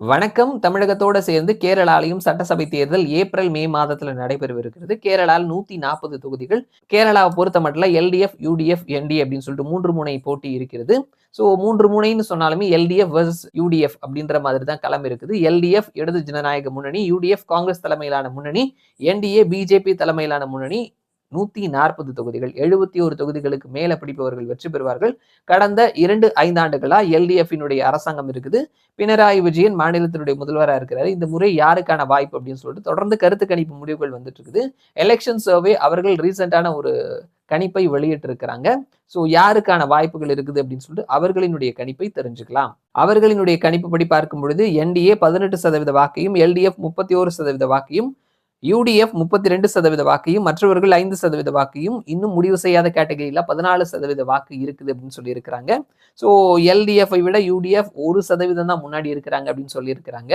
வணக்கம். தமிழகத்தோடு சேர்ந்து கேரளாலையும் சட்டசபை தேர்தல் ஏப்ரல் மே மாதத்துல நடைபெறவிருக்கிறது. கேரளாவில் நூத்தி நாற்பது தொகுதிகள். கேரளாவை பொறுத்த மட்டும் எல்டிஎஃப் யூடிஎஃப் என்டி அப்படின்னு சொல்லிட்டு மூன்று முனை போட்டி இருக்கிறது. ஸோ மூன்று முனைன்னு சொன்னாலுமே எல்டிஎஃப் வர்சஸ் யூடிஎஃப் அப்படின்ற மாதிரி தான் களம் இருக்குது. எல்டிஎஃப் இடது ஜனநாயக முன்னணி யூடிஎஃப் காங்கிரஸ் தலைமையிலான முன்னணி என்டிஏ பிஜேபி தலைமையிலான முன்னணி நூத்தி நாற்பது தொகுதிகள் எழுபத்தி ஒரு தொகுதிகளுக்கு மேல பிடிப்பவர்கள் வெற்றி பெறுவார்கள். கடந்த இரண்டு ஐந்தாண்டுகளா எல்டிஎஃபினுடைய அரசாங்கம் இருக்குது. பினராயி விஜயன் மாநிலத்தினுடைய முதல்வராக இருக்கிறாரு. இந்த முறை யாருக்கான வாய்ப்பு அப்படின்னு சொல்லிட்டு தொடர்ந்து கருத்து கணிப்பு முடிவுகள் வந்துட்டு இருக்குது. எலெக்ஷன் சர்வே அவர்கள் ரீசெண்டான ஒரு கணிப்பை வெளியிட்டிருக்கிறாங்க. ஸோ யாருக்கான வாய்ப்புகள் இருக்குது அப்படின்னு சொல்லிட்டு அவர்களினுடைய கணிப்பை தெரிஞ்சுக்கலாம். அவர்களினுடைய கணிப்பு படி பார்க்கும் பொழுது என்டிஏ பதினெட்டு சதவீத வாக்கையும் எல்டிஎஃப் முப்பத்தி ஒரு சதவீத வாக்கையும் யூடிஎஃப் முப்பத்தி ரெண்டு சதவீத வாக்கையும் மற்றவர்கள் ஐந்து சதவீத வாக்கையும் இன்னும் முடிவு செய்யாத கேட்டகரியில் பதினாலு சதவீத வாக்கு இருக்குது அப்படின்னு சொல்லியிருக்கிறாங்க. ஸோ எல்டிஎஃப்ஐ விட யூடிஎஃப் ஒரு சதவீதம் தான் முன்னாடி இருக்கிறாங்க அப்படின்னு சொல்லியிருக்கிறாங்க.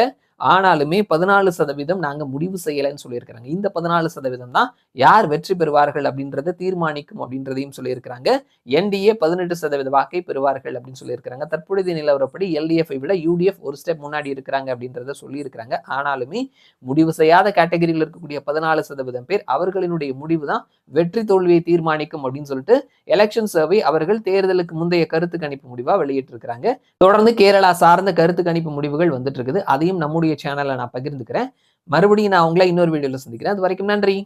ஆனாலுமே பதினாலு சதவீதம் நாங்கள் முடிவு செய்யலைன்னு சொல்லியிருக்கிறாங்க. இந்த பதினாலு சதவீதம் தான் யார் வெற்றி பெறுவார்கள் அப்படின்றத தீர்மானிக்கும் அப்படின்றதையும் சொல்லியிருக்கிறாங்க. என்டிஏ பதினெட்டு சதவீத வாக்கை பெறுவார்கள் அப்படின்னு சொல்லியிருக்கிறாங்க. தற்பொழுது நிலவரப்படி எல்டிஎஃப்ஐ விட யூடிஎஃப் ஒரு ஸ்டெப் முன்னாடி இருக்கிறாங்க அப்படின்றத சொல்லியிருக்கிறாங்க. ஆனாலுமே முடிவு செய்யாத கேட்டகரியில் இருக்கக்கூடிய பதினாலு சதவீதம் பேர் அவர்களினுடைய முடிவு தான் வெற்றி தோல்வியை தீர்மானிக்கும் அப்படின்னு சொல்லிட்டு எலெக்ஷன் சர்வே அவர்கள் தேர்தலுக்கு முந்தைய கருத்து கணிப்பு முடிவா வெளியிட்டிருக்கிறாங்க. தொடர்ந்து கேரளா சார்ந்த கருத்து கணிப்பு முடிவுகள் வந்துட்டு இருக்குது அதையும் நம்முடைய சேனல்ல நான் பகிர்ந்துக்கிறேன். மறுபடியும் நான் உங்களை இன்னொரு வீடியோவில் சந்திக்கிறேன். அது வரைக்கும் நன்றி.